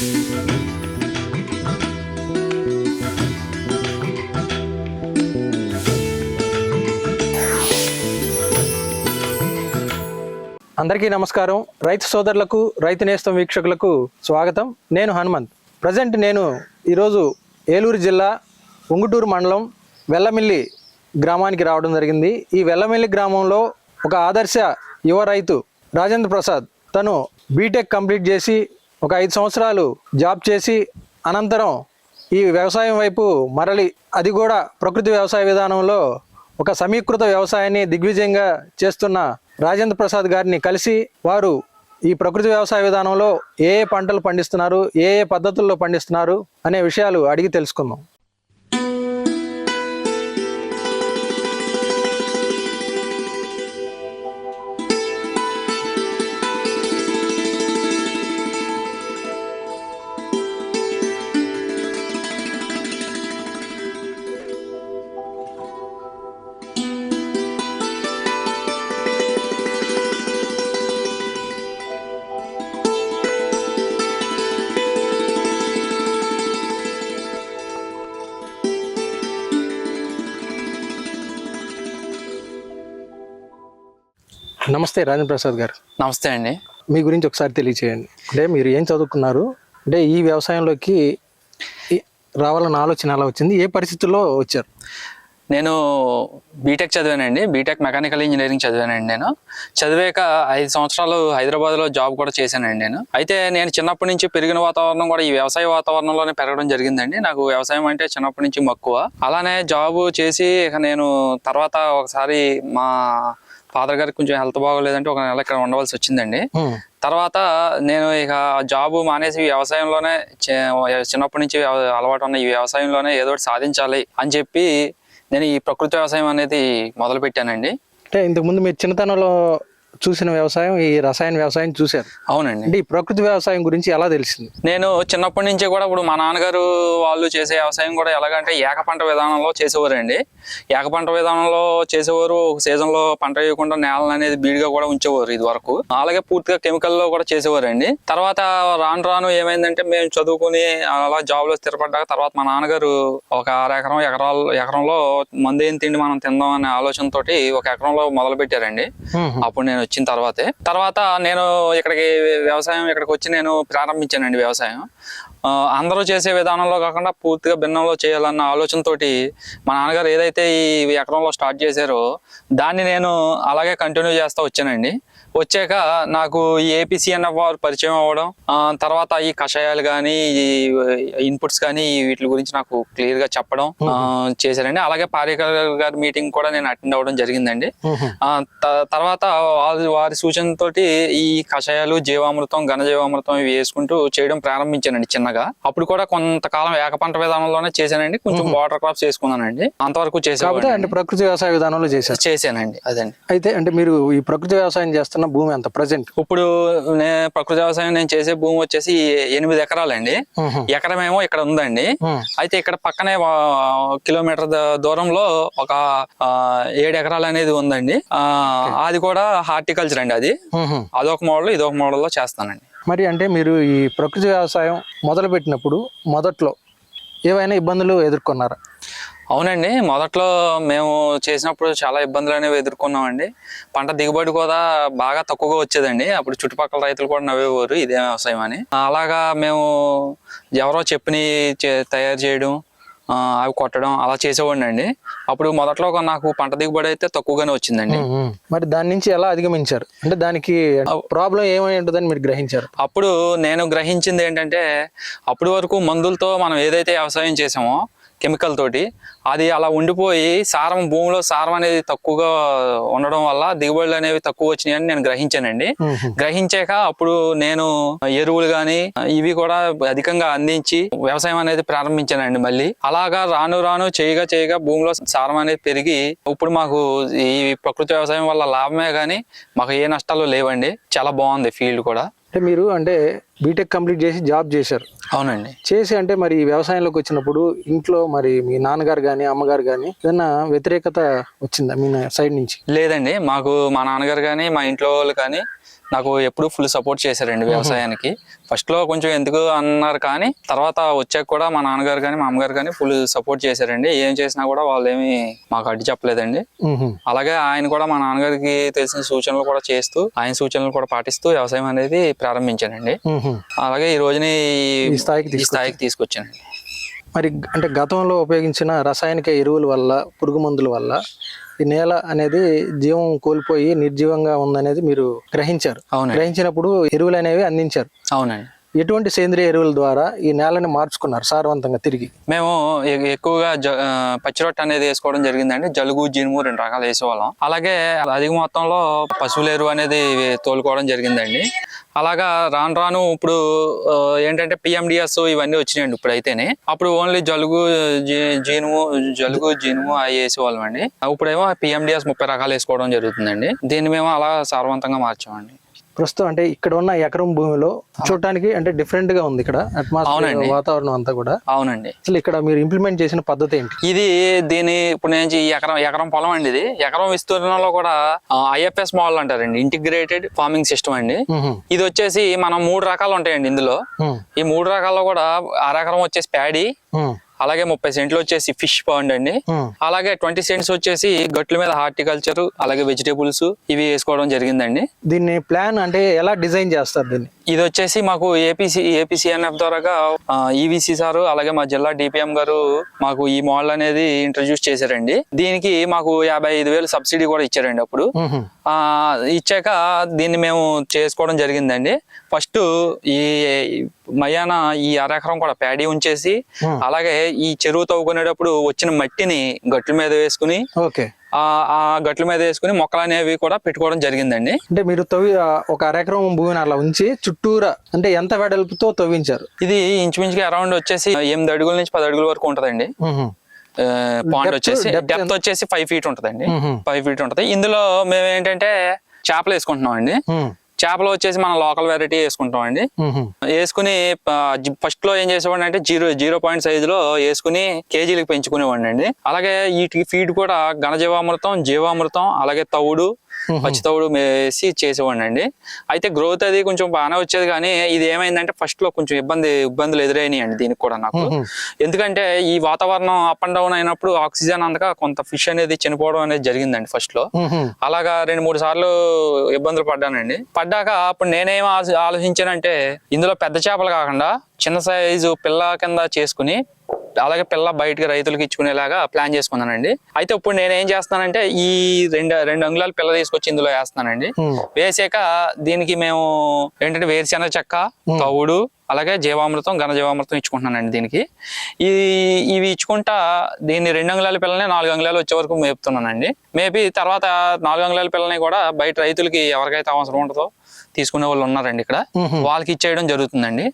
అందరికీ నమస్కారం. రైతు సోదరులకు రైతు నేస్తం వీక్షకులకు స్వాగతం. నేను హనుమంత్. ప్రజెంట్ నేను ఈరోజు ఏలూరు జిల్లా ఉంగుటూరు మండలం వెల్లమిల్లి గ్రామానికి రావడం జరిగింది. ఈ వెల్లమిల్లి గ్రామంలో ఒక ఆదర్శ యువ రైతు రాజేంద్ర ప్రసాద్ తను బీటెక్ కంప్లీట్ చేసి ఒక ఐదు సంవత్సరాలు జాబ్ చేసి అనంతరం ఈ వ్యవసాయం వైపు మరలి అది కూడా ప్రకృతి వ్యవసాయ విధానంలో ఒక సమీకృత వ్యవసాయాన్ని దిగ్విజయంగా చేస్తున్న రాజేంద్ర ప్రసాద్ గారిని కలిసి వారు ఈ ప్రకృతి వ్యవసాయ విధానంలో ఏ ఏ పంటలు పండిస్తున్నారు ఏ ఏ పద్ధతుల్లో పండిస్తున్నారు అనే విషయాలు అడిగి తెలుసుకుందాం. నమస్తే రాజేంద్ర ప్రసాద్ గారు. నమస్తే అండి. మీ గురించి ఒకసారి తెలియచేయండి. అంటే మీరు ఏం చదువుకున్నారు అంటే ఈ వ్యవసాయంలోకి రావాలన్న ఆలోచన ఎలా వచ్చింది? ఏ పరిస్థితుల్లో వచ్చారు? నేను బీటెక్ చదివానండి. బీటెక్ మెకానికల్ ఇంజనీరింగ్ చదివానండి నేను. చదివాక ఐదు సంవత్సరాలు హైదరాబాద్లో జాబ్ కూడా చేశానండి నేను. అయితే నేను చిన్నప్పటి నుంచి పెరిగిన వాతావరణం కూడా ఈ వ్యవసాయ వాతావరణంలోనే పెరగడం జరిగిందండి. నాకు వ్యవసాయం అంటే చిన్నప్పటి నుంచి మక్కువ. అలానే జాబ్ చేసి ఇక నేను తర్వాత ఒకసారి మా ఫాదర్ గారికి కొంచెం హెల్త్ బాగోలేదంటే ఒక నెల ఇక్కడ ఉండవలసి వచ్చిందండి హ్మ్. తర్వాత నేను ఇక జాబ్ మానేసి వ్యవసాయంలోనే చిన్నప్పటి నుంచి అలవాటు ఉన్న ఈ వ్యవసాయంలోనే ఏదో ఒకటి సాధించాలి అని చెప్పి నేను ఈ ప్రకృతి వ్యవసాయం అనేది మొదలు పెట్టానండి అంటే ఇంతకుముందు మీరు చిన్నతనంలో చూసిన వ్యవసాయం ఈ రసాయన వ్యవసాయం చూశారు. అవునండి. అంటే ఈ ప్రకృతి వ్యవసాయం గురించి ఎలా తెలిసింది? నేను చిన్నప్పటి నుంచి కూడా ఇప్పుడు మా నాన్నగారు వాళ్ళు చేసే వ్యవసాయం కూడా ఎలాగంటే ఏక పంట విధానంలో చేసేవారండి. ఏక పంట విధానంలో చేసేవారు ఒక season లో పంట వేయకుండా నేలను అనేది బీడుగా కూడా ఉంచేవారు ఇది వరకు అలాగే పూర్తిగా chemical లో కూడా చేసేవారండి. తర్వాత రాను రాను ఏమైందంటే మేము చదువుకుని అలా జాబ్లో స్థిరపడ్డాక తర్వాత మా నాన్నగారు ఒక ఎకరం ఎకరాలు ఎకరంలో మందు ఏం తిండి మనం తిందాం అనే ఆలోచనతోటి ఒక ఎకరంలో మొదలు పెట్టారండి. అప్పుడు నేను వచ్చిన తర్వాతే. తర్వాత నేను ఇక్కడికి వ్యవసాయం ఇక్కడికి వచ్చి నేను ప్రారంభించానండి వ్యవసాయం. అందరూ చేసే విధానంలో కాకుండా పూర్తిగా భిన్నంలో చేయాలన్న ఆలోచనతోటి మా నాన్నగారు ఏదైతే ఈ ఎకరంలో స్టార్ట్ చేశారో దాన్ని నేను అలాగే కంటిన్యూ చేస్తూ వచ్చానండి. వచ్చాక నాకు ఈ ఏపీసీఎన్ఎఫ్ వారు పరిచయం అవ్వడం ఆ, తర్వాత ఈ కషాయాలు కానీ ఈ ఇన్పుట్స్ కానీ వీటి గురించి నాకు క్లియర్గా చెప్పడం ఆ, చేశారండి. అలాగే పారేకర్ గారి మీటింగ్ కూడా నేను అటెండ్ అవ్వడం జరిగిందండి. తర్వాత వారి సూచనతోటి ఈ కషాయాలు జీవామృతం ఘన జీవామృతం ఇవి వేసుకుంటూ చేయడం ప్రారంభించానండి చిన్నగా. అప్పుడు కూడా కొంతకాలం ఏక పంట విధానంలోనే చేశానండి. కొంచెం వాటర్ క్రాప్స్ వేసుకున్నానండి. అంతవరకు అంటే ప్రకృతి వ్యవసాయ విధానంలో చేశారు. చేశానండి. అదండి. అయితే అంటే మీరు ఈ ప్రకృతి వ్యవసాయం చేస్తున్న భూమి ఎంత ప్రజెంట్ ఇప్పుడు నే ప్రకృతి వ్యవసాయం నేను చేసే భూమి వచ్చేసి ఎనిమిది ఎకరాలండి. ఎకరమేమో ఇక్కడ ఉందండి. అయితే ఇక్కడ పక్కనే కిలోమీటర్ దూరంలో ఒక ఏడు ఎకరాలు అనేది ఉందండి. ఆ, అది కూడా హార్టికల్చర్ అండి అది. అదొక మోడల్ ఇదొక మోడల్లో చేస్తానండి. మరి అంటే మీరు ఈ ప్రకృతి వ్యవసాయం మొదలు పెట్టినప్పుడు మొదట్లో ఏవైనా ఇబ్బందులు ఎదుర్కొన్నారా? అవునండి. మొదట్లో మేము చేసినప్పుడు చాలా ఇబ్బందులు అనేవి ఎదుర్కొన్నామండి. పంట దిగుబడి కూడా బాగా తక్కువగా వచ్చేదండి. అప్పుడు చుట్టుపక్కల రైతులు కూడా నవ్వేవారు ఇదే వ్యవసాయం అని. అలాగా మేము ఎవరో చెప్పని తయారు చేయడం అవి కొట్టడం అలా చేసేవాడిని అండి. అప్పుడు మొదట్లో నాకు పంట దిగుబడి అయితే తక్కువగానే వచ్చిందండి. మరి దాని నుంచి ఎలా అధిగమించారు? అంటే దానికి ప్రాబ్లం ఏమై ఉంటుందని మీరు గ్రహించారు? అప్పుడు నేను గ్రహించింది ఏంటంటే అప్పటి వరకు మందులతో మనం ఏదైతే వ్యవసాయం చేసామో కెమికల్ తోటి. అది అలా ఉండిపోయి సారం భూమిలో సారం అనేది తక్కువగా ఉండడం వల్ల దిగుబడులు అనేవి తక్కువ వచ్చినాయని నేను గ్రహించానండి. గ్రహించాక అప్పుడు నేను ఎరువులు గాని ఇవి కూడా అధికంగా అందించి వ్యవసాయం అనేది ప్రారంభించానండి మళ్ళీ. అలాగా రాను రాను చేయగా చేయగా భూమిలో సారం అనేది పెరిగి ఇప్పుడు మాకు ఈ ప్రకృతి వ్యవసాయం వల్ల లాభమే గానీ మాకు ఏ నష్టాలు లేవండి. చాలా బాగుంది ఫీల్డ్ కూడా. అంటే మీరు అంటే బీటెక్ కంప్లీట్ చేసి జాబ్ చేశారు. అవునండి. చేసి అంటే మరి వ్యవసాయంలోకి వచ్చినప్పుడు ఇంట్లో మరి మీ నాన్నగారు కానీ అమ్మగారు కానీ ఏదైనా వ్యతిరేకత వచ్చిందా మీ సైడ్ నుంచి? లేదండి. మాకు మా నాన్నగారు కానీ మా ఇంట్లో వాళ్ళు కానీ నాకు ఎప్పుడు ఫుల్ సపోర్ట్ చేశారండి వ్యవసాయానికి. ఫస్ట్లో కొంచెం ఎందుకు అన్నారు కానీ తర్వాత వచ్చాక కూడా మా నాన్నగారు కానీ మా అమ్మగారు కానీ ఫుల్ సపోర్ట్ చేశారండి. ఏం చేసినా కూడా వాళ్ళు ఏమి మాకు అడ్డు చెప్పలేదండి. అలాగే ఆయన కూడా మా నాన్నగారికి తెలిసిన సూచనలు కూడా చేస్తూ ఆయన సూచనలు కూడా పాటిస్తూ వ్యవసాయం అనేది ప్రారంభించానండి. అలాగే ఈ రోజుని స్థాయికి స్థాయికి తీసుకొచ్చానండి. మరి అంటే గతంలో ఉపయోగించిన రసాయనిక ఎరువుల వల్ల పురుగు మందుల వల్ల ఈ నేల అనేది జీవం కోల్పోయి నిర్జీవంగా ఉందనేది మీరు గ్రహించారు. అవునండి. గ్రహించినప్పుడు ఎరువులు అనేవి అందించారు. అవునండి. ఎటువంటి సేంద్రియ ఎరువుల ద్వారా ఈ నేలని మార్చుకున్నారు సారవంతంగా తిరిగి? మేము ఎక్కువగా జ- ఆ, పచ్చి రొట్టె అనేది వేసుకోవడం జరిగిందండి. జలుగు జీనుము రెండు రకాలు వేసేవాళ్ళం. అలాగే అధిక మొత్తంలో పశువుల ఎరువు అనేది తోలుకోవడం జరిగిందండి. అలాగా రాను రాను ఇప్పుడు ఏంటంటే పిఎండిఎస్ ఇవన్నీ వచ్చినాయండి ఇప్పుడు అయితేనే. అప్పుడు ఓన్లీ జలుగు జీనుము జలుగు జీనుము అవి వేసేవాళ్ళం అండి ఇప్పుడేమో పిఎండిఎస్ ముప్పై రకాలు వేసుకోవడం జరుగుతుందండి. దీన్ని మేము అలా సారవంతంగా మార్చామండి. ప్రస్తుతం అంటే ఇక్కడ ఉన్న ఎకరం భూమిలో చూడటానికి అంటే డిఫరెంట్గా ఉంది ఇక్కడ అట్మాస్ఫియర్. వాతావరణం అంతా కూడా అవునండి అసలు ఇక్కడ మీరు ఇంప్లిమెంట్ చేసిన పద్ధతి ఏంటి ఇది దీని ఇప్పుడు నేను ఎకరం ఎకరం పొలం అండి ఇది ఎకరం విస్తీర్ణంలో కూడా ఐఎఫ్ఎస్ మోడల్ అంటారండి ఇంటిగ్రేటెడ్ ఫార్మింగ్ సిస్టమ్ అండి. ఇది వచ్చేసి మనం మూడు రకాలు ఉంటాయండి ఇందులో. ఈ మూడు రకాల్లో కూడా అరెకరం వచ్చేసి ప్యాడీ. అలాగే ముప్పై సెంట్లు వచ్చేసి ఫిష్ పాండ్ అండి. అలాగే ట్వంటీ సెంట్స్ వచ్చేసి గట్ల మీద హార్టికల్చర్ అలాగే వెజిటేబుల్స్ ఇవి వేసుకోవడం జరిగిందండి. దీన్ని ప్లాన్ అంటే ఎలా డిజైన్ చేస్తారు దీన్ని? ఇది వచ్చేసి మాకు ఏపీసీ ఏపీసీఎన్ఎఫ్ ద్వారాగా ఈవీసీ సారు అలాగే మా జిల్లా డిపిఎం గారు మాకు ఈ మోడల్ అనేది ఇంట్రడ్యూస్ చేశారండి. దీనికి మాకు యాభై ఐదు వేలు సబ్సిడీ కూడా ఇచ్చారండి అప్పుడు. ఇచ్చాక దీన్ని మేము చేసుకోవడం జరిగిందండి. ఫస్ట్ ఈ మయాన ఈ అరెకరం కూడా ప్యాడీ ఉంచేసి. అలాగే ఈ చెరువు తవ్వుకునేటప్పుడు వచ్చిన మట్టిని గట్ల మీద వేసుకుని ఓకే. ఆ ఆ గట్ల మీద వేసుకుని మొక్కలు అనేవి కూడా పెట్టుకోవడం జరిగిందండి. అంటే మీరు తవ్వి ఒక అరెకరం భూమిని అలా ఉంచి చుట్టూరా అంటే ఎంత వెడల్పుతో తవ్వించారు? ఇది ఇంచుమించుగా అరౌండ్ వచ్చేసి ఎనిమిది అడుగుల నుంచి పది అడుగుల వరకు ఉంటదండి. Depth- వచ్చేసి డెప్త్ వచ్చేసి ఫైవ్ ఫీట్ ఉంటదండి. ఫైవ్ ఫీట్ ఉంటది. ఇందులో మేము ఏంటంటే చేపలు వేసుకుంటున్నాం అండి. చేపలు వచ్చేసి మనం లోకల్ వెరైటీ వేసుకుంటాం అండి. వేసుకుని ఫస్ట్లో ఏం చేసేవాడిని అంటే జీరో జీరో పాయింట్ సైజ్లో వేసుకుని కేజీలకు పెంచుకునేవాడిని అండి అలాగే వీటికి ఫీడ్ కూడా ఘనజీవామృతం జీవామృతం అలాగే తవుడు పచ్చి తవుడు వేసి చేసేవాడిని అండి అయితే గ్రోత్ అది కొంచెం బాగానే వచ్చేది కానీ ఇది ఏమైందంటే ఫస్ట్లో కొంచెం ఇబ్బంది ఇబ్బందులు ఎదురైనాయి అండి దీనికి కూడా నాకు. ఎందుకంటే ఈ వాతావరణం అప్ అండ్ డౌన్ అయినప్పుడు ఆక్సిజన్ అందక కొంత ఫిష్ అనేది చనిపోవడం అనేది జరిగిందండి ఫస్ట్లో. అలాగా రెండు మూడు సార్లు ఇబ్బందులు పడ్డానండి. పడ్డాక అప్పుడు నేనేం ఆలోచించానంటే ఇందులో పెద్ద చేపలు కాకుండా చిన్న సైజు పిల్ల కింద చేసుకుని అలాగే పిల్ల బయటకి రైతులకు ఇచ్చుకునేలాగా ప్లాన్ చేసుకున్నానండి. అయితే ఇప్పుడు నేను ఏం చేస్తున్నానంటే ఈ రెండు రెండు అంగుళాల పిల్ల తీసుకొచ్చి ఇందులో వేస్తున్నానండి. మ్మ్. వేసాక దీనికి మేము ఏంటంటే వేరుశెనగ చెక్క తవుడు అలాగే జీవామృతం ఘన జీవామృతం ఇచ్చుకుంటున్నానండి దీనికి. ఈ ఇవి ఇచ్చుకుంటా దీన్ని రెండు అంగుళాల పిల్లల్ని నాలుగు అంగుళాలు వచ్చే వరకు మేపుతున్నానండి. మేపి తర్వాత నాలుగు అంగుళాల పిల్లల్ని కూడా బయట రైతులకి ఎవరికైతే అవసరం ఉంటుందో తీసుకునే వాళ్ళు ఉన్నారండి ఇక్కడ. వాళ్ళకి ఇచ్చేయడం జరుగుతుందండి.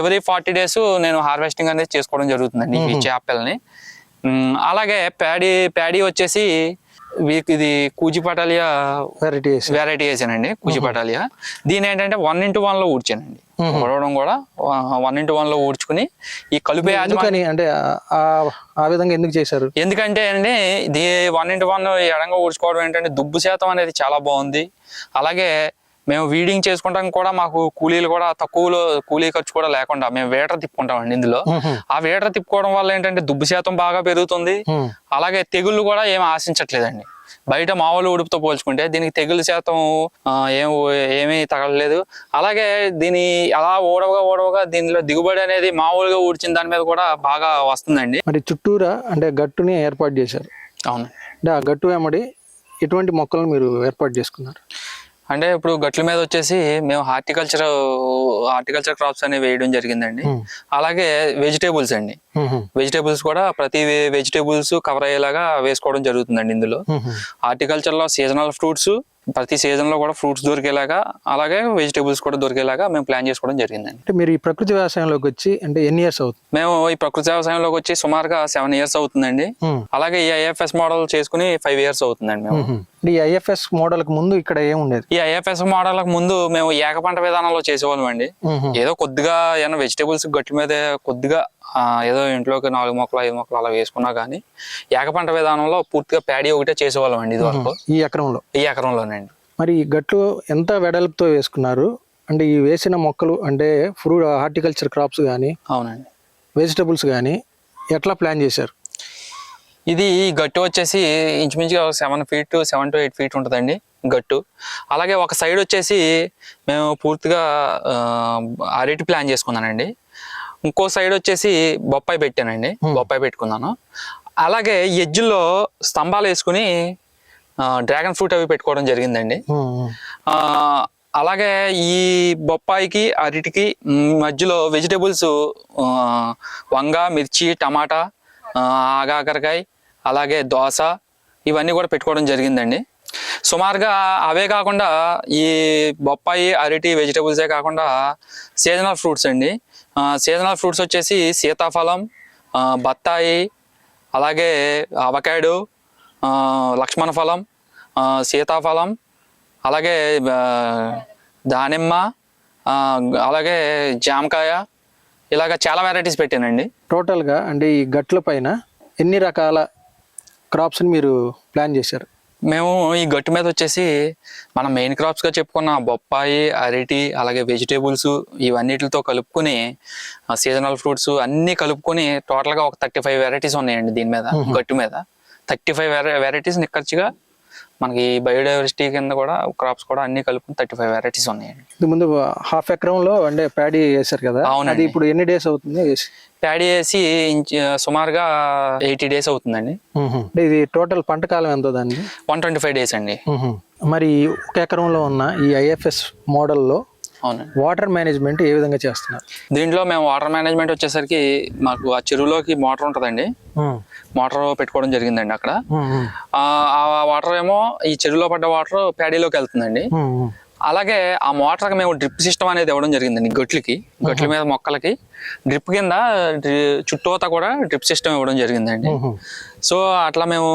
ఎవరీ ఫార్టీ డేస్ నేను హార్వెస్టింగ్ అనేది చేసుకోవడం జరుగుతుందండి ఈ చేపల్ని. అలాగే ప్యాడీ ప్యాడీ వచ్చేసి ఇది కూచిపటాలియా వెరైటీ వెరైటీ వేసానండి కూచిపటాలియా. దీని ఏంటంటే వన్ ఇంటూ వన్లో ఊడ్చానండి. ఊడవడం కూడా వన్ ఇంటూ వన్లో ఊడ్చుకుని ఈ కలుపే అంటే ఆ విధంగా ఎందుకు చేశారు? ఎందుకంటే అండి ఇది వన్ ఇంటూ వన్ ఎడంగా ఊడ్చుకోవడం ఏంటంటే దుబ్బు శాతం అనేది చాలా బాగుంది. అలాగే మేము వీడింగ్ చేసుకుంటాం కూడా మాకు కూలీలు కూడా తక్కువలో కూలీ ఖర్చు కూడా లేకుండా మేము వేటర్ తిప్పుకుంటామండి ఇందులో. ఆ వేటర్ తిప్పుకోవడం వల్ల ఏంటంటే దుబ్బు శాతం బాగా పెరుగుతుంది. అలాగే తెగుళ్ళు కూడా ఏం ఆశించట్లేదండి. బయట మామూలు ఉడుపుతో పోల్చుకుంటే దీనికి తెగులు శాతం ఏం ఏమీ తగలలేదు. అలాగే దీని అలా ఓడవగా ఓడవగా దీనిలో దిగుబడి అనేది మామూలుగా ఊడ్చిన దాని మీద కూడా బాగా వస్తుందండి. మరి చుట్టూరా అంటే గట్టుని ఏర్పాటు చేశారు. అవును అంటే ఆ గట్టు వెంబడి ఎటువంటి మొక్కలను మీరు ఏర్పాటు చేసుకున్నారు. అంటే ఇప్పుడు గట్ల మీద వచ్చేసి మేము హార్టికల్చర్ హార్టికల్చర్ క్రాప్స్ అనేవి వేయడం జరిగిందండి. అలాగే వెజిటేబుల్స్ అండి. వెజిటేబుల్స్ కూడా ప్రతి వెజిటేబుల్స్ కవర్ అయ్యేలాగా వేసుకోవడం జరుగుతుందండి ఇందులో. హార్టికల్చర్లో సీజనల్ ఫ్రూట్స్ ప్రతి సీజన్లో కూడా ఫ్రూట్స్ దొరికేలాగా అలాగే వెజిటేబుల్స్ కూడా దొరికేలాగా మేము ప్లాన్ చేసుకోవడం జరిగిందండి. అంటే మీరు ఈ ప్రకృతి వ్యవసాయంలోకి వచ్చి అంటే ఎన్ని ఇయర్స్ అవుతుంది? మేము ఈ ప్రకృతి వ్యవసాయంలోకి వచ్చి సుమారుగా సెవెన్ ఇయర్స్ అవుతుందండి. అలాగే ఈ ఐఎఫ్ఎస్ మోడల్ చేసుకుని ఫైవ్ ఇయర్స్ అవుతుందండి మేము. ఈ ఐఎఫ్ఎస్ మోడల్కి ముందు ఇక్కడ ఏం ఉండేది ఈ ఐఎఫ్ఎస్ మోడల్ ముందు మేము ఏక పంట విధానంలో చేసేవాళ్ళం అండి. ఏదో కొద్దిగా ఏమైనా వెజిటేబుల్స్ గట్టి మీద కొద్దిగా ఏదో ఇంట్లోకి నాలుగు మొక్కలు ఐదు మొక్కలు అలా వేసుకున్నా కానీ ఏక పంట విధానంలో పూర్తిగా ప్యాడీ ఒకటే చేసేవాళ్ళం అండి ఇది వరకు ఈ ఎకరంలో? ఈ ఎకరంలోనండి మరి ఈ గట్లు ఎంత వెడల్పుతో వేసుకున్నారు? అంటే ఈ వేసిన మొక్కలు అంటే ఫ్రూట్ హార్టికల్చర్ క్రాప్స్ కానీ అవునండి. వెజిటబుల్స్ కానీ ఎట్లా ప్లాన్ చేశారు? ఇది గట్టు వచ్చేసి ఇంచుమించుగా seven feet seven to eight feet ఉంటుందండి గట్టు. అలాగే ఒక సైడ్ వచ్చేసి మేము పూర్తిగా అరటి ప్లాన్ చేసుకున్నానండి. ఇంకో సైడ్ వచ్చేసి బొప్పాయి పెట్టానండి. బొప్పాయి పెట్టుకున్నాను. అలాగే ఎడ్జుల్లో స్తంభాలు వేసుకుని డ్రాగన్ ఫ్రూట్ అవి పెట్టుకోవడం జరిగిందండి. అలాగే ఈ బొప్పాయికి అరటికి మధ్యలో వెజిటేబుల్స్ వంగ మిర్చి టమాటా ఆగాకరకాయ అలాగే దోస ఇవన్నీ కూడా పెట్టుకోవడం జరిగిందండి. సుమారుగా అవే కాకుండా ఈ బొప్పాయి అరటి వెజిటేబుల్సే కాకుండా సీజనల్ ఫ్రూట్స్ అండి. సీజనల్ ఫ్రూట్స్ వచ్చేసి సీతాఫలం బత్తాయి అలాగే అవకాడో లక్ష్మణ ఫలం సీతాఫలం అలాగే దానిమ్మ అలాగే జామకాయ ఇలాగ చాలా వెరైటీస్ పెట్టానండి. టోటల్గా అంటే ఈ గట్ల పైన ఎన్ని రకాల క్రాప్స్ని మీరు ప్లాన్ చేశారు? మేము ఈ గట్టు మీద వచ్చేసి మన మెయిన్ క్రాప్స్గా చెప్పుకున్న బొప్పాయి అరటి అలాగే వెజిటేబుల్స్ ఇవన్నిటితో కలుపుకొని సీజనల్ ఫ్రూట్స్ అన్నీ కలుపుకొని టోటల్గా ఒక థర్టీ ఫైవ్ వెరైటీస్ ఉన్నాయండి దీని మీద గట్టు మీద. థర్టీ ఫైవ్ వెరైటీస్ నిక్కచ్చిగా మనకి బయోడైవర్సిటీ కింద కూడా క్రాప్స్ కూడా అన్ని కలుపుకొని థర్టీ ఫైవ్ వెరైటీస్ ఉన్నాయండి ఇది ముందు హాఫ్ ఎకరంలో అంటే ప్యాడీ వేశారు కదా అవునండి. అది ఇప్పుడు ఎన్ని డేస్ అవుతుంది? ప్యాడీ వేసి ఇంచు- సుమారుగా ఎయిటీ డేస్ అవుతుందండి. అంటే ఇది టోటల్ పంట కాలం ఎంతో దాన్ని వన్ ట్వంటీ ఫైవ్ డేస్ అండి మరి ఒక ఎకరంలో ఉన్న ఈ ఐఎఫ్ఎస్ మోడల్లో వాటర్ మేనేజ్మెంట్ ఏ విధంగా చేస్తున్నారు? దీంట్లో మేము వాటర్ మేనేజ్మెంట్ వచ్చేసరికి మాకు ఆ చెరువులోకి మోటార్ ఉంటుందండి. మోటార్ పెట్టుకోవడం జరిగిందండి అక్కడ. ఆ ఆ. వాటర్ ఏమో ఈ చెరువులో పడ్డ వాటర్ ప్యాడీలోకి వెళ్తుందండి. అలాగే ఆ మోటార్కి మేము డ్రిప్ సిస్టమ్ అనేది ఇవ్వడం జరిగిందండి గట్లకి. గట్ల మీద మొక్కలకి. డ్రిప్ కింద చుట్టూతా కూడా డ్రిప్ సిస్టమ్ ఇవ్వడం జరిగిందండి. సో అట్లా మేము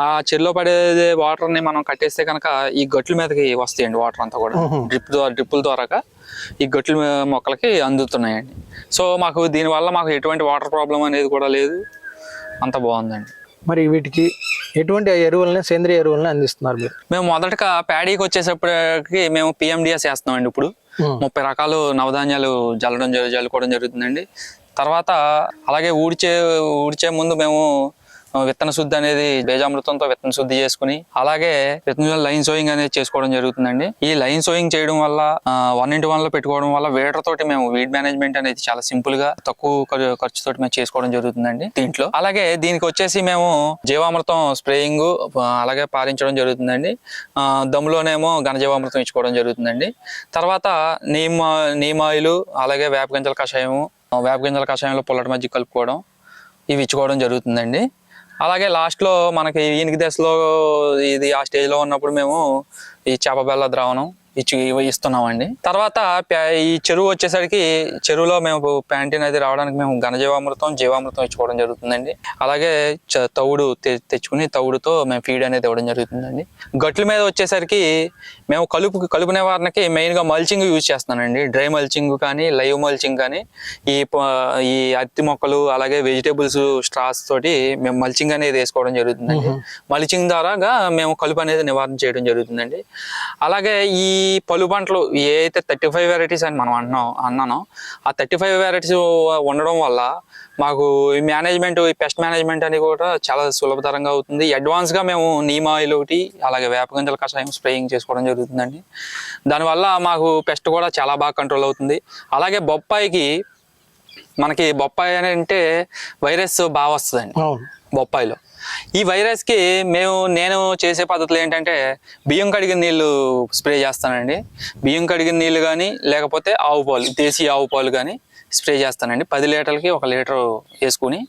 ఆ చెరువులో పడే వాటర్ని మనం కట్టేస్తే కనుక ఈ గట్ల మీదకి వస్తాయండి వాటర్ అంతా కూడా. డ్రిప్ ద్వారా డ్రిప్పుల ద్వారాగా ఈ గట్ల మొక్కలకి అందుతున్నాయండి. సో మాకు దీనివల్ల మాకు ఎటువంటి వాటర్ ప్రాబ్లం అనేది కూడా లేదు. అంత బాగుందండి. మరి వీటికి ఎటువంటి ఎరువులని సేంద్రియ ఎరువులని అందిస్తున్నారు మీరు? మేము మొదటగా ప్యాడీకి వచ్చేసప్పటికి మేము పిఎండిఎస్ వేస్తున్నామండి ఇప్పుడు. ముప్పై రకాలు నవధాన్యాలు జల్లడం జల్లుకోవడం జరుగుతుందండి. తర్వాత అలాగే ఊడ్చే ఊడ్చే ముందు మేము విత్తన శుద్ధి అనేది బేజామృతంతో విత్తన శుద్ధి చేసుకుని అలాగే విత్తన లైన్ సోయింగ్ అనేది చేసుకోవడం జరుగుతుందండి. ఈ లైన్ సోయింగ్ చేయడం వల్ల వన్ ఇంటి వన్లో పెట్టుకోవడం వల్ల వేటర్ తోటి మేము వీడ్ మేనేజ్మెంట్ అనేది చాలా సింపుల్గా తక్కువ ఖర్- ఖర్చుతోటి మేము చేసుకోవడం జరుగుతుందండి దీంట్లో. అలాగే దీనికి వచ్చేసి మేము జీవామృతం స్ప్రేయింగ్ అలాగే పారించడం జరుగుతుందండి. దమ్ములోనేమో ఘనజీవామృతం ఇచ్చుకోవడం జరుగుతుందండి. తర్వాత నీమ్ నీమ్ ఆయిల్ అలాగే వేప గింజల కషాయము వేప గింజల కషాయంలో పొల్లటి మధ్య కలుపుకోవడం ఇవి ఇచ్చుకోవడం జరుగుతుందండి. అలాగే లాస్ట్లో మనకి ఈనికి దశలో ఇది ఆ స్టేజ్లో ఉన్నప్పుడు మేము ఈ చేప బెల్ల ద్రావణం ఇచ్చి ఇస్తున్నామండి. తర్వాత ఈ చెరువు వచ్చేసరికి చెరువులో మేము ప్యాంటీన్ అది రావడానికి మేము ఘనజీవామృతం జీవామృతం ఇచ్చుకోవడం జరుగుతుందండి. అలాగే తవుడు తెచ్చుకుని తవుడుతో మేము ఫీడ్ అనేది ఇవ్వడం జరుగుతుందండి. గట్ల మీద వచ్చేసరికి మేము కలుపు కలుపు నివారణకి మెయిన్గా మల్చింగ్ యూజ్ చేస్తున్నానండి. డ్రై మల్చింగ్ కానీ లైవ్ మల్చింగ్ కానీ ఈ ఈ అత్తి మొక్కలు అలాగే వెజిటేబుల్స్ స్ట్రాస్ తోటి మేము మల్చింగ్ అనేది వేసుకోవడం జరుగుతుందండి. మల్చింగ్ ద్వారాగా మేము కలుపు అనేది నివారణ చేయడం జరుగుతుందండి. అలాగే ఈ పలు పంటలు ఏ అయితే థర్టీ ఫైవ్ వెరైటీస్ అని మనం అంటున్నాం అన్నానో ఆ థర్టీ ఫైవ్ వెరైటీస్ ఉండడం వల్ల మాకు ఈ మేనేజ్మెంట్ ఈ పెస్ట్ మేనేజ్మెంట్ అనేది కూడా చాలా సులభతరంగా అవుతుంది. అడ్వాన్స్గా మేము నీమ్ ఆయిల్ ఒకటి అలాగే వేపగింజల కషాయం స్ప్రేయింగ్ చేసుకోవడం జరుగుతుందండి. దానివల్ల మాకు పెస్ట్ కూడా చాలా బాగా కంట్రోల్ అవుతుంది. అలాగే బొప్పాయికి మనకి బొప్పాయి అని అంటే వైరస్ బాగా వస్తుందండి. బొప్పాయిలో. ఈ వైరస్కి మేము నేను చేసే పద్ధతులు ఏంటంటే బియ్యం కడిగిన నీళ్ళు స్ప్రే చేస్తానండి. బియ్యం కడిగిన నీళ్ళు కానీ లేకపోతే ఆవు పాలు దేశీ ఆవు పాలు కానీ స్ప్రే చేస్తానండి. పది లీటర్లకి ఒక లీటర్ వేసుకుని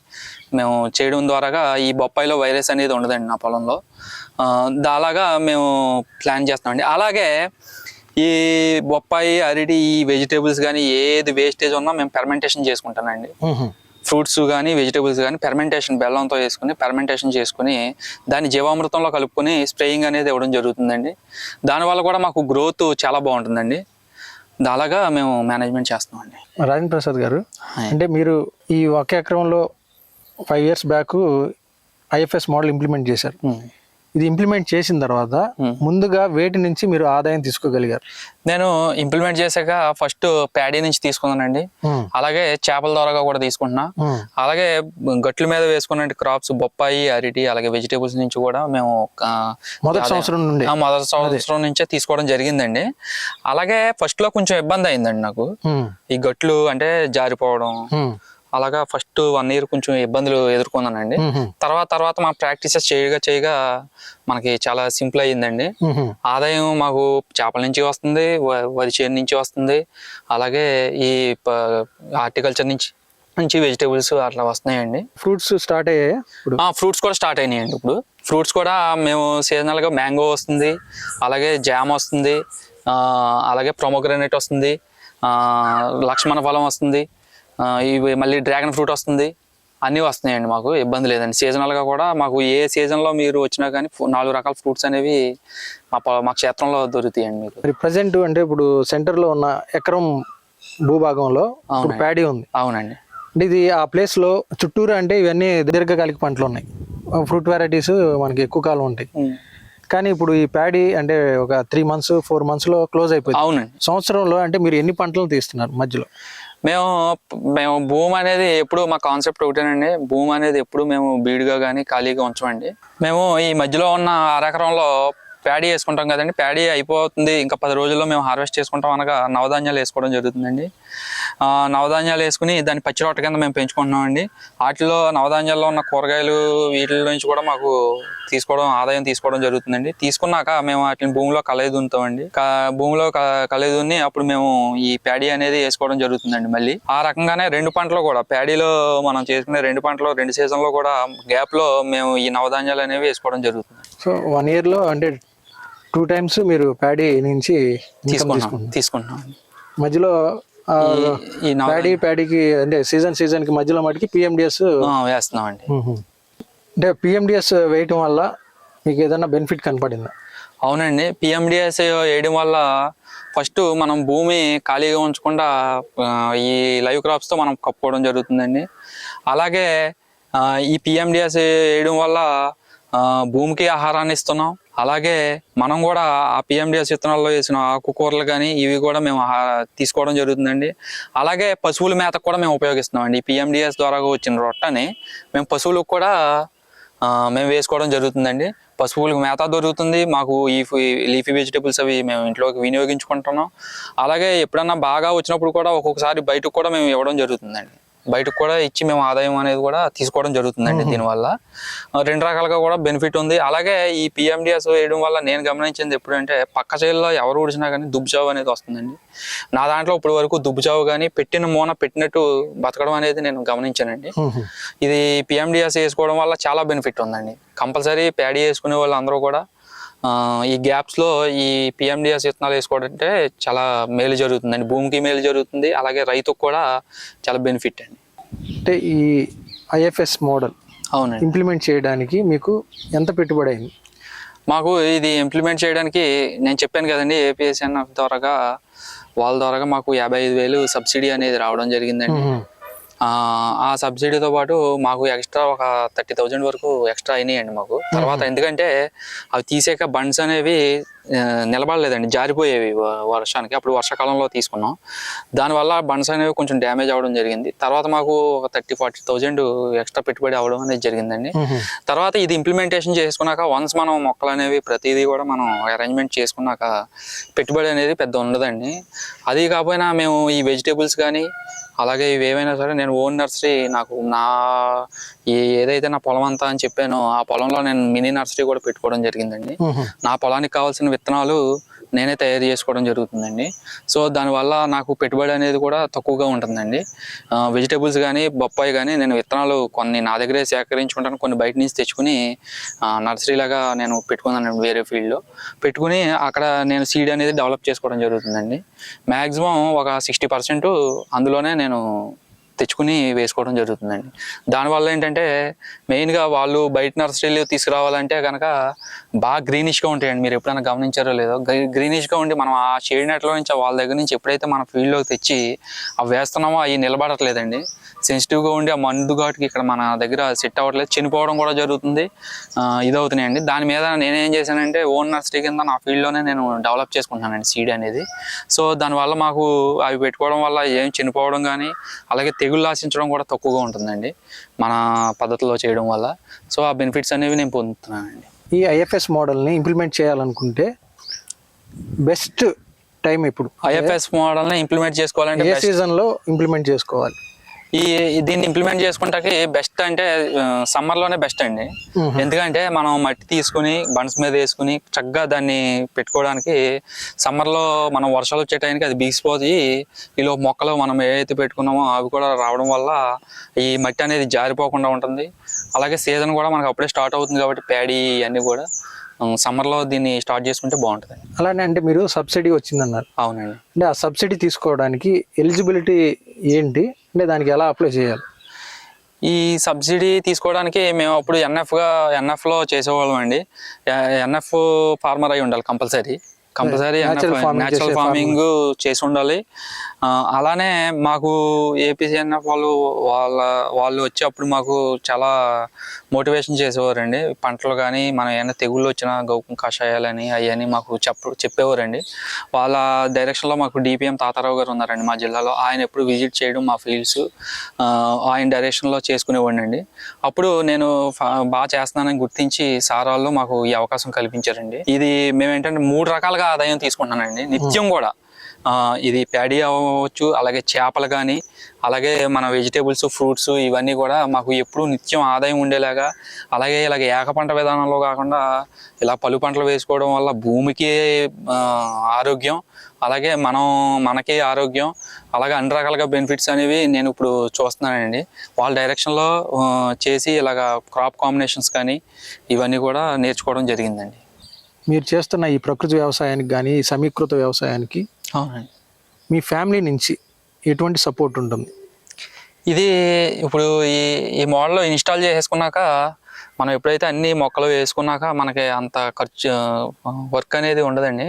మేము చేయడం ద్వారాగా ఈ బొప్పాయిలో వైరస్ అనేది ఉండదండి నా పొలంలో. అలాగా మేము ప్లాన్ చేస్తామండి అలాగే ఈ బొప్పాయి అరటి ఈ వెజిటేబుల్స్ కానీ ఏది వేస్టేజ్ ఉన్నా మేము పెర్మెంటేషన్ చేసుకుంటానండి. ఫ్రూట్స్ కానీ వెజిటేబుల్స్ కానీ ఫెర్మెంటేషన్ బెల్లంతో వేసుకుని ఫెర్మెంటేషన్ చేసుకుని దాన్ని జీవామృతంలో కలుపుకొని స్ప్రేయింగ్ అనేది ఇవ్వడం జరుగుతుందండి. దానివల్ల కూడా మాకు గ్రోత్ చాలా బాగుంటుందండి. అలాగా మేము మేనేజ్మెంట్ చేస్తామండి రాజేంద్ర ప్రసాద్ గారు. అంటే మీరు ఈ ఒక ఎకరంలో five years back IFS model implement చేశారు. ఇది ఇంప్లిమెంట్ చేసిన తర్వాత ముందుగా వేటి నుంచి మీరు ఆదాయం తీసుకోగలిగారు? నేను ఇంప్లిమెంట్ చేశాక ఫస్ట్ ప్యాడీ నుంచి తీసుకున్నానండి. ఉమ్, అలాగే చేపల ద్వారా కూడా తీసుకుంటున్నా. ఉమ్, అలాగే గట్ల మీద వేసుకున్న క్రాప్స్ బొప్పాయి అరటి అలాగే వెజిటేబుల్స్ నుంచి కూడా మేము మొదటి సంవత్సరం నుండి? ఆ, మొదటి సంవత్సరం నుంచే తీసుకోవడం జరిగిందండి. అలాగే ఫస్ట్లో కొంచెం ఇబ్బంది అయిందండి నాకు. ఈ గట్లు అంటే జారిపోవడం అలాగా ఫస్ట్ వన్ ఇయర్ కొంచెం ఇబ్బందులు ఎదుర్కొన్నానండి. తర్వాత తర్వాత మా ప్రాక్టీసెస్ చేయగా చేయగా మనకి చాలా సింపుల్ అయ్యిందండి. ఆదాయం మాకు చేపల నుంచి వస్తుంది వరి చేను నుంచి వస్తుంది. అలాగే ఈ హార్టికల్చర్ నుంచి నుంచి వెజిటేబుల్స్ అట్లా వస్తున్నాయండి. ఫ్రూట్స్ స్టార్ట్ అయ్యాయి ఫ్రూట్స్ కూడా స్టార్ట్ అయినాయండి ఇప్పుడు. ఫ్రూట్స్ కూడా మేము సీజనల్గా మ్యాంగో వస్తుంది అలాగే జామ్ వస్తుంది అలాగే ప్రొమోగ్రనేట్ వస్తుంది లక్ష్మణ ఫలం వస్తుంది. ఇవి మళ్ళీ డ్రాగన్ ఫ్రూట్ వస్తుంది. అన్నీ వస్తున్నాయండి మాకు ఇబ్బంది లేదండి. సీజనల్గా కూడా మాకు ఏ సీజన్లో మీరు వచ్చినా కానీ నాలుగు రకాల ఫ్రూట్స్ అనేవి మా మా క్షేత్రంలో దొరుకుతాయండి మీకు. మరి ప్రజెంట్ అంటే ఇప్పుడు సెంటర్లో ఉన్న ఎకరం భూభాగంలో. ప్యాడీ ఉంది. అవునండి. అంటే ఇది ఆ ప్లేస్లో చుట్టూరు అంటే ఇవన్నీ దీర్ఘకాలిక పంటలు ఉన్నాయి. ఫ్రూట్ వెరైటీస్ మనకి ఎక్కువ కాలం ఉంటాయి. కానీ ఇప్పుడు ఈ ప్యాడీ అంటే ఒక త్రీ మంత్స్ ఫోర్ మంత్స్లో క్లోజ్ అయిపోయింది. అవునండి. సంవత్సరంలో అంటే మీరు ఎన్ని పంటలు తీస్తున్నారు మధ్యలో? మేము మేము భూమి అనేది ఎప్పుడు మా కాన్సెప్ట్ ఒకటేనండి. భూమి అనేది ఎప్పుడు మేము బీడుగా కానీ ఖాళీగా ఉంచమండి. మేము ఈ మధ్యలో ఉన్న అరకరంలో ప్యాడీ వేసుకుంటాం కదండి. ప్యాడీ అయిపోతుంది. ఇంకా పది రోజుల్లో మేము హార్వెస్ట్ చేసుకుంటాం అనగా నవధాన్యాలు వేసుకోవడం జరుగుతుందండి. నవధాన్యాలు వేసుకుని దాన్ని పచ్చి రొట్ట కింద మేము పెంచుకుంటున్నామండి. వాటిలో నవధాన్యాల్లో ఉన్న కూరగాయలు వీటి నుంచి కూడా మాకు తీసుకోవడం ఆదాయం తీసుకోవడం జరుగుతుందండి. తీసుకున్నాక మేము వాటిని భూమిలో కలయి దున్నుతామండి. భూమిలో కలయి దున్ని అప్పుడు మేము ఈ ప్యాడీ అనేది వేసుకోవడం జరుగుతుందండి మళ్ళీ. ఆ రకంగానే రెండు పంటలు కూడా ప్యాడీలో మనం చేసుకునే రెండు పంటలు రెండు సీజన్లో కూడా గ్యాప్లో మేము ఈ నవధాన్యాలు అనేవి వేసుకోవడం జరుగుతుంది సో వన్ ఇయర్లో అంటే టూ టైమ్స్ మీరు ప్యాడీ నుంచి తీసుకుంటున్నాం తీసుకుంటున్నాం మధ్యలో ప్యాడీ ప్యాడీకి అంటే సీజన్ సీజన్కి మధ్యలో మటుకి పిఎండిఎస్ ఆ, వేస్తున్నామండి. అంటే పిఎండిఎస్ వేయటం వల్ల మీకు ఏదైనా బెనిఫిట్ కనపడిందా? అవునండి. పిఎండిఎస్ వేయడం వల్ల ఫస్ట్ మనం భూమి ఖాళీగా ఉంచకుండా ఈ లైవ్ క్రాప్స్తో మనం కప్పుకోవడం జరుగుతుందండి. అలాగే ఈ పిఎండిఎస్ వేయడం వల్ల భూమికి ఆహారాన్ని ఇస్తున్నాం. అలాగే మనం కూడా ఆ పిఎండిఎస్ విత్తనాల్లో వేసిన ఆకుకూరలు కానీ ఇవి కూడా మేము తీసుకోవడం జరుగుతుందండి. అలాగే పశువుల మేతకు కూడా మేము ఉపయోగిస్తున్నామండి. ఈ పిఎండిఎస్ ద్వారా వచ్చిన రొట్టని మేము పశువులకు కూడా మేము వేసుకోవడం జరుగుతుందండి. పశువులకు మేత దొరుకుతుంది. మాకు ఈ లీఫీ వెజిటేబుల్స్ అవి మేము ఇంట్లోకి వినియోగించుకుంటున్నాం. అలాగే ఎప్పుడన్నా బాగా వచ్చినప్పుడు కూడా ఒక్కొక్కసారి బయటకు కూడా మేము ఇవ్వడం జరుగుతుందండి. బయటకు కూడా ఇచ్చి మేము ఆదాయం అనేది కూడా తీసుకోవడం జరుగుతుందండి దీనివల్ల. రెండు రకాలుగా కూడా బెనిఫిట్ ఉంది. అలాగే ఈ పిఎండిఎస్ వేయడం వల్ల నేను గమనించింది ఎప్పుడంటే పక్క చేల్లో ఎవరు ఊడిచినా కానీ దుబ్బుచావు అనేది వస్తుందండి. నా దాంట్లో ఇప్పటి వరకు దుబ్బుచావు కానీ పెట్టిన మూన పెట్టినట్టు బతకడం అనేది నేను గమనించానండి. ఇది పిఎండిఎస్ వేసుకోవడం వల్ల చాలా బెనిఫిట్ ఉందండి. కంపల్సరీ ప్యాడీ వేసుకునే వాళ్ళు అందరూ కూడా ఈ గ్యాప్స్లో ఈ పిఎండిఎస్ విత్తనాలు వేసుకోవడం అంటే చాలా మేలు జరుగుతుందండి. భూమికి మేలు జరుగుతుంది. అలాగే రైతుకు కూడా చాలా బెనిఫిట్ అండి. అంటే ఈ ఐఎఫ్ఎస్ మోడల్ అవునండి. ఇంప్లిమెంట్ చేయడానికి మీకు ఎంత పెట్టుబడి అయింది? మాకు ఇది ఇంప్లిమెంట్ చేయడానికి నేను చెప్పాను కదండి ఏపీఎస్ఎన్ఎఫ్ ద్వారాగా వాళ్ళ ద్వారాగా మాకు యాభై ఐదు వేలు సబ్సిడీ అనేది రావడం జరిగిందండి. ఆ, సబ్సిడీతో పాటు మాకు ఎక్స్ట్రా ఒక థర్టీ థౌజండ్ వరకు ఎక్స్ట్రా అయినాయండి మాకు. తర్వాత ఎందుకంటే అవి తీసాక బండ్స్ అనేవి నిలబడలేదండి జారిపోయేవి వర్షానికి. అప్పుడు వర్షాకాలంలో తీసుకున్నాం. దానివల్ల బండ్స్ అనేవి కొంచెం డ్యామేజ్ అవ్వడం జరిగింది. తర్వాత మాకు ఒక థర్టీ ఫార్టీ థౌజండ్ ఎక్స్ట్రా పెట్టుబడి అవ్వడం అనేది జరిగిందండి. తర్వాత ఇది ఇంప్లిమెంటేషన్ చేసుకున్నాక వన్స్ మనం మొక్కలు అనేవి ప్రతిదీ కూడా మనం అరేంజ్మెంట్ చేసుకున్నాక పెట్టుబడి అనేది పెద్ద ఉండదండి. అది కాకపోయినా మేము ఈ వెజిటేబుల్స్ కానీ అలాగే ఇవి ఏవైనా సరే నేను ఓన్ నర్సరీ నాకు నా ఏదైతే నా పొలం అంతా అని చెప్పానో ఆ పొలంలో నేను మినీ నర్సరీ కూడా పెట్టుకోవడం జరిగిందండి. నా పొలానికి కావాల్సిన విత్తనాలు నేనే తయారు చేసుకోవడం జరుగుతుందండి. సో దానివల్ల నాకు పెట్టుబడి అనేది కూడా తక్కువగా ఉంటుందండి. వెజిటేబుల్స్ కానీ బొప్పాయి కానీ నేను విత్తనాలు కొన్ని నా దగ్గరే సేకరించుకుంటాను కొన్ని బయట నుంచి తెచ్చుకుని నర్సరీలాగా నర్సరీ లాగా నేను పెట్టుకున్నాను వేరే ఫీల్డ్లో. పెట్టుకుని అక్కడ నేను సీడ్ అనేది డెవలప్ చేసుకోవడం జరుగుతుందండి. మ్యాక్సిమం ఒక సిక్స్టీ పర్సెంట్ అందులోనే నేను తెచ్చుకుని వేసుకోవడం జరుగుతుందండి. దానివల్ల ఏంటంటే మెయిన్గా వాళ్ళు బయట నర్సరీలు తీసుకురావాలంటే కనుక బాగా గ్రీనిష్గా ఉంటాయండి. మీరు ఎప్పుడైనా గమనించారో లేదో గ్రీనిష్గా ఉండి మనం ఆ షేడ్ నెట్లో నుంచి వాళ్ళ దగ్గర నుంచి ఎప్పుడైతే మన ఫీల్డ్లోకి తెచ్చి అవి వేస్తున్నామో అవి నిలబడట్లేదండి. సెన్సిటివ్గా ఉండి ఆ మందు ఘాటుకి ఇక్కడ మన దగ్గర సెట్ అవ్వట్లేదు. చనిపోవడం కూడా జరుగుతుంది. ఇదవుతున్నాయండి. దాని మీద నేనేం చేశానంటే ఓన్ నర్సరీ కింద నా ఫీల్డ్లోనే నేను డెవలప్ చేసుకుంటున్నానండి సీడ్ అనేది. సో దానివల్ల మాకు అవి పెట్టుకోవడం వల్ల ఏం చనిపోవడం కానీ అలాగే తెగుళ్ళు ఆశించడం కూడా తక్కువగా ఉంటుందండి మన పద్ధతిలో చేయడం వల్ల. సో ఆ బెనిఫిట్స్ అనేవి నేను పొందుతున్నానండి. ఈ ఐఎఫ్ఎస్ మోడల్ని ఇంప్లిమెంట్ చేయాలనుకుంటే బెస్ట్ టైం ఇప్పుడు ఐఎఫ్ఎస్ మోడల్ని ఇంప్లిమెంట్ చేసుకోవాలంటే ఏ సీజన్లో ఇంప్లిమెంట్ చేసుకోవాలి? ఈ దీన్ని ఇంప్లిమెంట్ చేసుకుంటాకి బెస్ట్ అంటే సమ్మర్లోనే బెస్ట్ అండి. ఎందుకంటే మనం మట్టి తీసుకుని బన్స్ మీద వేసుకుని చక్కగా దాన్ని పెట్టుకోవడానికి summer లో మనం వర్షాలు వచ్చే టైంకి అది బీసిపోయి ఈలో మొక్కలు మనం ఏదైతే పెట్టుకున్నామో అవి కూడా రావడం వల్ల ఈ మట్టి అనేది జారిపోకుండా ఉంటుంది. అలాగే సీజన్ కూడా మనకు అప్పుడే స్టార్ట్ అవుతుంది కాబట్టి ప్యాడీ ఇవన్నీ కూడా ఉమ్, summer లో దీన్ని స్టార్ట్ చేసుకుంటే బాగుంటుంది. అలానే అంటే మీరు సబ్సిడీ వచ్చిందన్నారు. అవునండి. అంటే ఆ సబ్సిడీ తీసుకోవడానికి ఎలిజిబిలిటీ ఏంటి? అంటే దానికి ఎలా అప్లై చేయాలి? ఈ సబ్సిడీ తీసుకోవడానికి మేము అప్పుడు ఎన్ఎఫ్గా ఎన్ఎఫ్లో చేసేవాళ్ళం అండి ఎన్ఎఫ్ ఫార్మర్ అయి ఉండాలి కంపల్సరీ. కంపల్సరీ న్యాచురల్ ఫార్మింగ్ చేసి ఉండాలి. అలానే మాకు ఏపీసీఎన్ఎఫ్ వాళ్ళు వాళ్ళ వాళ్ళు వచ్చి అప్పుడు మాకు చాలా మోటివేషన్ చేసేవారండి. పంటలు కానీ మనం ఏమైనా తెగుళ్ళు వచ్చినా గౌకం కషాయాలని అవన్నీ మాకు చెప్ప చెప్పేవారండి. వాళ్ళ డైరెక్షన్లో మాకు డిపిఎం తాతారావు గారు ఉన్నారండి మా జిల్లాలో. ఆయన ఎప్పుడు విజిట్ చేయడం మా ఫీల్డ్స్ ఆయన డైరెక్షన్లో చేసుకునేవాడిని అండి అప్పుడు నేను బాగా చేస్తున్నానని గుర్తించి సార్ వాళ్ళు మాకు ఈ అవకాశం కల్పించారండి. ఇది మేము ఏంటంటే మూడు రకాలుగా ఆదాయం తీసుకుంటున్నానండి. నిత్యం కూడా. ఇది ప్యాడీ అవ్వచ్చు అలాగే చేపలు కానీ అలాగే మన వెజిటేబుల్స్ ఫ్రూట్స్ ఇవన్నీ కూడా మాకు ఎప్పుడూ నిత్యం ఆదాయం ఉండేలాగా అలాగే ఇలాగ ఏక పంట విధానంలో కాకుండా ఇలా పలు పంటలు వేసుకోవడం వల్ల భూమికి ఆరోగ్యం అలాగే మనం మనకి ఆరోగ్యం అలాగే అన్ని రకాలుగా బెనిఫిట్స్ అనేవి నేను ఇప్పుడు చూస్తున్నానండి. వాళ్ళ డైరెక్షన్లో చేసి ఇలాగ క్రాప్ కాంబినేషన్స్ కానీ ఇవన్నీ కూడా నేర్చుకోవడం జరిగిందండి. మీరు చేస్తున్న ఈ ప్రకృతి వ్యవసాయానికి కానీ ఈ సమీకృత వ్యవసాయానికి అవునండి. మీ ఫ్యామిలీ నుంచి ఎటువంటి సపోర్ట్ ఉంటుంది? ఇది ఇప్పుడు ఈ ఈ మోడల్ ఇన్స్టాల్ చేసేసుకున్నాక మనం ఎప్పుడైతే అన్ని మొక్కలు వేసుకున్నాక మనకి అంత ఖర్చు వర్క్ అనేది ఉండదండి.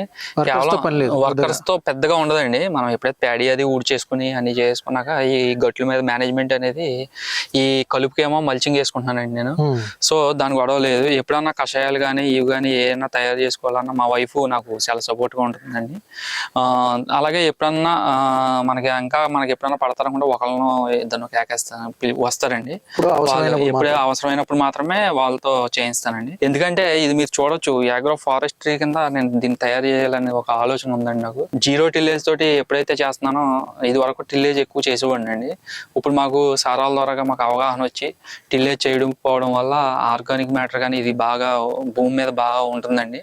లేదు, వర్కర్స్తో పెద్దగా ఉండదండి. మనం ఎప్పుడైతే ప్యాడీ అది ఊడి చేసుకుని అన్ని చేసుకున్నాక ఈ గట్ల మీద మేనేజ్మెంట్ అనేది ఈ కలుపుకేమో మల్చింగ్ వేసుకుంటున్నానండి నేను. సో దాని గొడవ లేదు. ఎప్పుడన్నా కషాయాలు కానీ ఇవి కానీ ఏమైనా తయారు చేసుకోవాలన్నా మా వైఫ్ నాకు చాలా సపోర్ట్గా ఉంటుందండి. ఆ, అలాగే ఎప్పుడన్నా మనకి ఇంకా మనకి ఎప్పుడన్నా పడతారనుకుంటే ఒకళ్ళను ఇద్దరు కేకేస్తాను పిలి- వస్తారండి. ఎప్పుడే అవసరమైనప్పుడు మాత్రమే వాళ్ళతో చేయిస్తానండి. ఎందుకంటే ఇది మీరు చూడొచ్చు యాగ్రో ఫారెస్ట్రీ కింద నేను దీన్ని తయారు చేయాలని ఒక ఆలోచన ఉందండి నాకు. జీరో టిల్లేజ్ తోటి ఎప్పుడైతే చేస్తున్నానో ఇది వరకు టిల్లేజ్ ఎక్కువ చేసేవాడిని అండి. ఇప్పుడు మాకు సారాల ద్వారా మాకు అవగాహన వచ్చి టిల్లేజ్ చేయడం పోవడం వల్ల ఆర్గానిక్ మ్యాటర్ కానీ ఇది బాగా భూమి మీద బాగా ఉంటుందండి.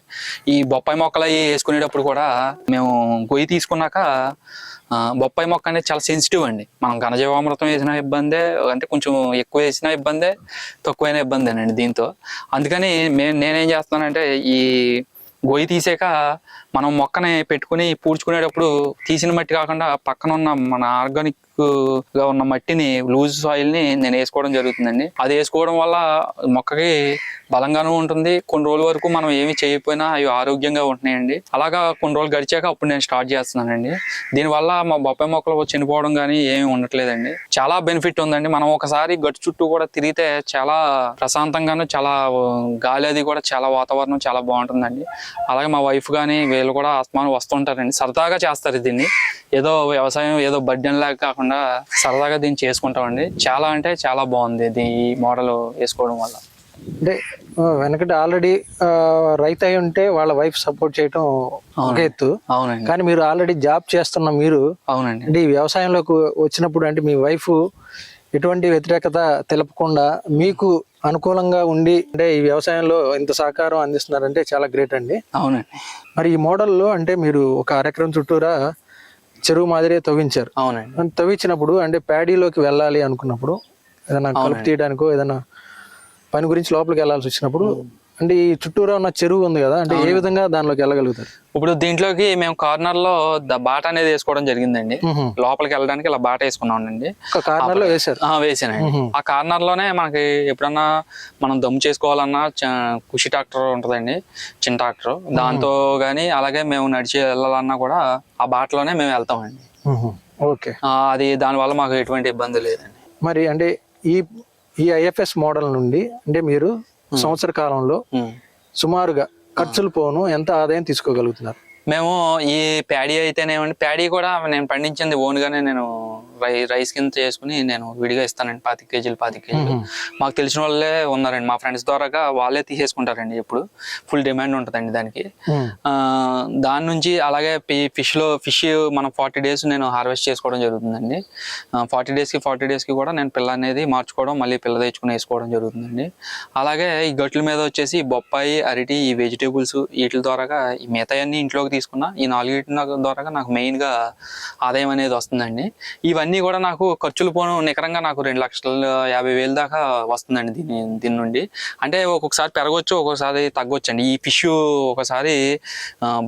ఈ బొప్పాయి మొక్కలు అవి వేసుకునేటప్పుడు కూడా మేము గొయ్యి తీసుకున్నాక బొప్పాయి మొక్క అనేది చాలా సెన్సిటివ్ అండి. మనం ఘనజీవామృతం వేసిన ఇబ్బందే అంటే కొంచెం ఎక్కువ వేసిన ఇబ్బందే తక్కువైనా ఇబ్బందేనండి దీంతో. అందుకని మే నేనేం చేస్తానంటే ఈ గొయ్యి తీసాక మనం మొక్కని పెట్టుకుని పూడ్చుకునేటప్పుడు తీసిన మట్టి కాకుండా పక్కన ఉన్న మన ఆర్గానిక్గా ఉన్న మట్టిని లూజ్ సాయిల్ని నేను వేసుకోవడం జరుగుతుందండి. అది వేసుకోవడం వల్ల మొక్కకి బలంగానూ ఉంటుంది. కొన్ని రోజుల వరకు మనం ఏమి చేయకపోయినా అవి ఆరోగ్యంగా ఉంటున్నాయండి. అలాగా కొన్ని రోజులు గడిచాక అప్పుడు నేను స్టార్ట్ చేస్తున్నానండి. దీనివల్ల మా బొప్పాయి మొక్కలు చనిపోవడం కానీ ఏమి ఉండట్లేదండి. చాలా బెనిఫిట్ ఉందండి. మనం ఒకసారి గట్టు చుట్టూ కూడా తిరిగితే చాలా ప్రశాంతంగాను చాలా గాలి అది కూడా చాలా వాతావరణం చాలా బాగుంటుందండి. అలాగే మా వైఫ్ కానీ వీళ్ళు కూడా ఆస్మానం వస్తుంటారండి. సరదాగా చేస్తారు దీన్ని. ఏదో వ్యవసాయం ఏదో లాగా కాకుండా సరదాగా దీన్ని చేసుకుంటామండి. చాలా అంటే చాలా బాగుంది ఇది ఈ మోడల్ వేసుకోవడం వల్ల. అంటే వెనకటి ఆల్రెడీ రైతు అయి ఉంటే వాళ్ళ వైఫ్ సపోర్ట్ ఒక ఎత్తు. అవునండి. కానీ మీరు ఆల్రెడీ జాబ్ చేస్తున్న మీరు అవునండి. అంటే ఈ వ్యవసాయంలోకి వచ్చినప్పుడు అంటే మీ వైఫ్ ఎటువంటి వ్యతిరేకత తెలపకుండా మీకు అనుకూలంగా ఉండి అంటే ఈ వ్యవసాయంలో ఇంత సహకారం అందిస్తున్నారంటే చాలా గ్రేట్ అండి. అవునండి. మరి ఈ మోడల్లో అంటే మీరు ఒక అరెకరం చుట్టూరా చెరువు మాదిరి తవ్వించారు. అవునండి. తవ్వించినప్పుడు అంటే ప్యాడీలోకి వెళ్ళాలి అనుకున్నప్పుడు ఏదైనా కలుపు తీయడానికో ఏదైనా పని గురించి లోపలికి వెళ్ళాల్సి వచ్చినప్పుడు అంటే ఈ చుట్టూరా ఉన్న చెరువు ఉంది కదా అంటే ఏ విధంగా దానిలోకి వెళ్ళగలుగుతారు? ఇప్పుడు దీంట్లోకి మేము కార్నర్లో బాట అనేది వేసుకోవడం జరిగిందండి. లోపలికి వెళ్ళడానికి ఇలా బాట వేసుకున్నామండి ఒక కార్నర్లో వేశారు. ఆ, వేసానండి. ఆ కార్నర్లోనే మనకి ఎప్పుడన్నా మనం దమ్ చేసుకోవాలన్నా కుషి ట్రాక్టర్ ఉంటుందండి. చిన్న ట్రాక్టర్ దాంతో గానీ అలాగే మేము నడిచి వెళ్ళాలన్నా కూడా ఆ బాటలోనే మేము వెళ్తామండి. ఓకే. అది దానివల్ల మాకు ఎటువంటి ఇబ్బంది లేదండి. మరి అంటే ఈ ఈ ఐఎఫ్ఎస్ మోడల్ నుండి అంటే మీరు సంవత్సర కాలంలో. సుమారుగా ఖర్చులు పోను ఎంత ఆదాయం తీసుకోగలుగుతున్నారు మేము ఈ ప్యాడీ అయితేనేమండి ప్యాడీ కూడా నేను పండించింది ఓన్ గానే నేను రై రైస్ కింద చేసుకుని నేను విడిగా ఇస్తానండి పాతిక కేజీలు పాతిక కేజీలు. మాకు తెలిసిన వాళ్ళే ఉన్నారండి. మా ఫ్రెండ్స్ ద్వారా వాళ్ళే తీసేసుకుంటారండి ఎప్పుడు. ఫుల్ డిమాండ్ ఉంటుందండి దానికి. దాని నుంచి అలాగే ఫిష్లో ఫిష్ మనం ఫార్టీ డేస్ నేను హార్వెస్ట్ చేసుకోవడం జరుగుతుందండి. ఫార్టీ డేస్కి ఫార్టీ డేస్కి కూడా నేను పిల్ల అనేది మార్చుకోవడం మళ్ళీ పిల్ల తెచ్చుకుని వేసుకోవడం జరుగుతుందండి. అలాగే ఈ గట్ల మీద వచ్చేసి బొప్పాయి అరటి ఈ వెజిటేబుల్స్ వీటి ద్వారా ఈ మిగతా అన్ని ఇంట్లోకి తీసుకున్న ఈ నాలుగిటి ద్వారా నాకు మెయిన్గా ఆదాయం అనేది వస్తుందండి. ఇవన్నీ కూడా నాకు ఖర్చులు పోను నికరంగా నాకు రెండు లక్షల యాభై వేలు దాకా వస్తుందండి దీని దీని నుండి. అంటే ఒక్కొక్కసారి పెరగవచ్చు ఒక్కొక్కసారి తగ్గొచ్చు అండి ఈ ఫిష్ ఒకసారి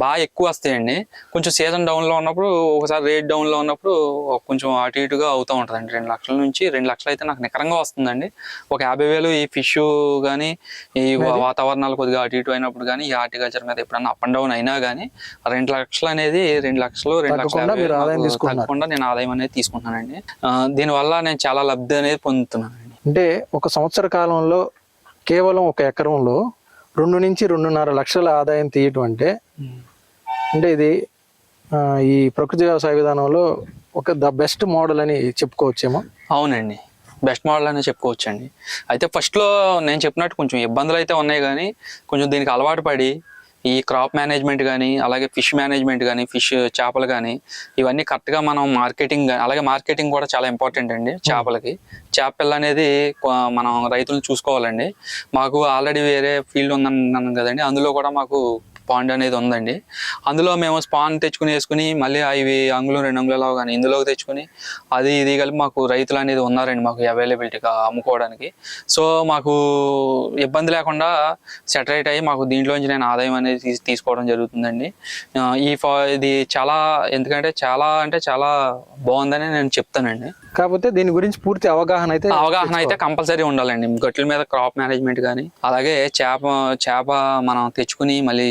బాగా ఎక్కువ వస్తాయండి. కొంచెం సీజన్ డౌన్లో ఉన్నప్పుడు ఒకసారి రేట్ డౌన్లో ఉన్నప్పుడు కొంచెం అటు ఇటుగా అవుతూ ఉంటుందండి. రెండు లక్షల నుంచి రెండు లక్షలు అయితే నాకు నికరంగా వస్తుందండి. ఒక యాభై వేలు ఈ ఫిష్ కానీ ఈ వాతావరణాలు కొద్దిగా అటు ఇటు అయినప్పుడు కానీ ఈ హార్టికల్చర్ మీద ఎప్పుడన్నా అప్ అండ్ డౌన్ అయినా కానీ రెండు లక్షలు అనేది రెండు లక్షలు రెండు లక్షల తగ్గకుండా నేను ఆదాయం అనేది తీసుకుంటున్నానండి ఆ, దీనివల్ల నేను చాలా లబ్ధి అనేది పొందుతున్నానండి. అంటే ఒక సంవత్సర కాలంలో కేవలం ఒక ఎకరంలో రెండు నుంచి రెండున్నర లక్షల ఆదాయం తీయటం అంటే అంటే ఇది ఈ ప్రకృతి వ్యవసాయ విధానంలో ఒక ద బెస్ట్ మోడల్ అని చెప్పుకోవచ్చేమో? అవునండి. బెస్ట్ మోడల్ అనే చెప్పుకోవచ్చండి. అయితే ఫస్ట్లో నేను చెప్పినట్టు కొంచెం ఇబ్బందులు అయితే ఉన్నాయి కానీ కొంచెం దీనికి అలవాటు పడి ఈ క్రాప్ మేనేజ్మెంట్ కానీ అలాగే ఫిష్ మేనేజ్మెంట్ కానీ ఫిష్ చేపలు కానీ ఇవన్నీ కరెక్ట్గా మనం మార్కెటింగ్ అలాగే మార్కెటింగ్ కూడా చాలా ఇంపార్టెంట్ అండి చేపలకి. చేప అనేది మనం రైతులను చూసుకోవాలండి. మాకు ఆల్రెడీ వేరే ఫీల్డ్ ఉందన్నాను కదండి అందులో కూడా మాకు పాండ్ అనేది ఉందండి. అందులో మేము స్పాన్ తెచ్చుకుని వేసుకుని మళ్ళీ అవి అంగుళం రెండు అంగుళాలు కానీ ఇందులోకి తెచ్చుకుని అది ఇది కలిపి మాకు రైతులు అనేది ఉన్నారండి మాకు అవైలబిలిటీగా అమ్ముకోవడానికి. సో మాకు ఇబ్బంది లేకుండా సెటరేట్ అయ్యి మాకు దీంట్లోంచి నేను ఆదాయం అనేది తీసుకోవడం జరుగుతుందండి. ఈ ఫా ఇది చాలా ఎందుకంటే చాలా అంటే చాలా బాగుందని నేను చెప్తానండి. కాకపోతే దీని గురించి పూర్తి అవగాహన అయితే అవగాహన అయితే కంపల్సరీ ఉండాలండి. గట్ల మీద క్రాప్ మేనేజ్మెంట్ కానీ అలాగే చేప చేప మనం తెచ్చుకుని మళ్ళీ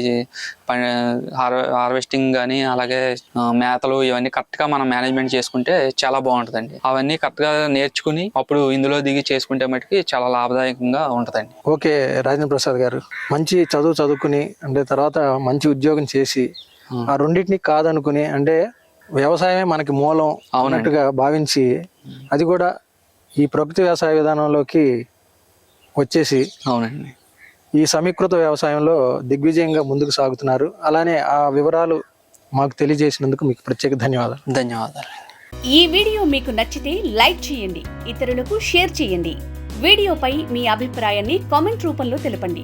హార్వెస్టింగ్ కానీ అలాగే మేతలు ఇవన్నీ కరెక్ట్గా మనం మేనేజ్మెంట్ చేసుకుంటే చాలా బాగుంటుందండి. అవన్నీ కరెక్ట్గా నేర్చుకుని అప్పుడు ఇందులో దిగి చేసుకుంటే మటుకి చాలా లాభదాయకంగా ఉంటుందండి. ఓకే రాజేంద్ర ప్రసాద్ గారు. మంచి చదువు చదువుకుని అంటే తర్వాత మంచి ఉద్యోగం చేసి ఆ రెండింటిని కాదనుకుని అంటే వ్యవసాయమే మనకి మూలం అన్నట్టుగా భావించి అది కూడా ఈ ప్రకృతి వ్యవసాయ విధానంలోకి వచ్చేసి అవునండి. ఈ సమీకృత వ్యవసాయంలో దిగ్విజయంగా ముందుకు సాగుతున్నారు. అలానే ఆ వివరాలు మాకు తెలియజేసినందుకు మీకు ప్రత్యేక ధన్యవాదాలు. ధన్యవాదాలు ఈ వీడియో మీకు నచ్చితే లైక్ చేయండి ఇతరులకు షేర్ చేయండి. వీడియోపై మీ అభిప్రాయాన్ని కామెంట్ రూపంలో తెలపండి.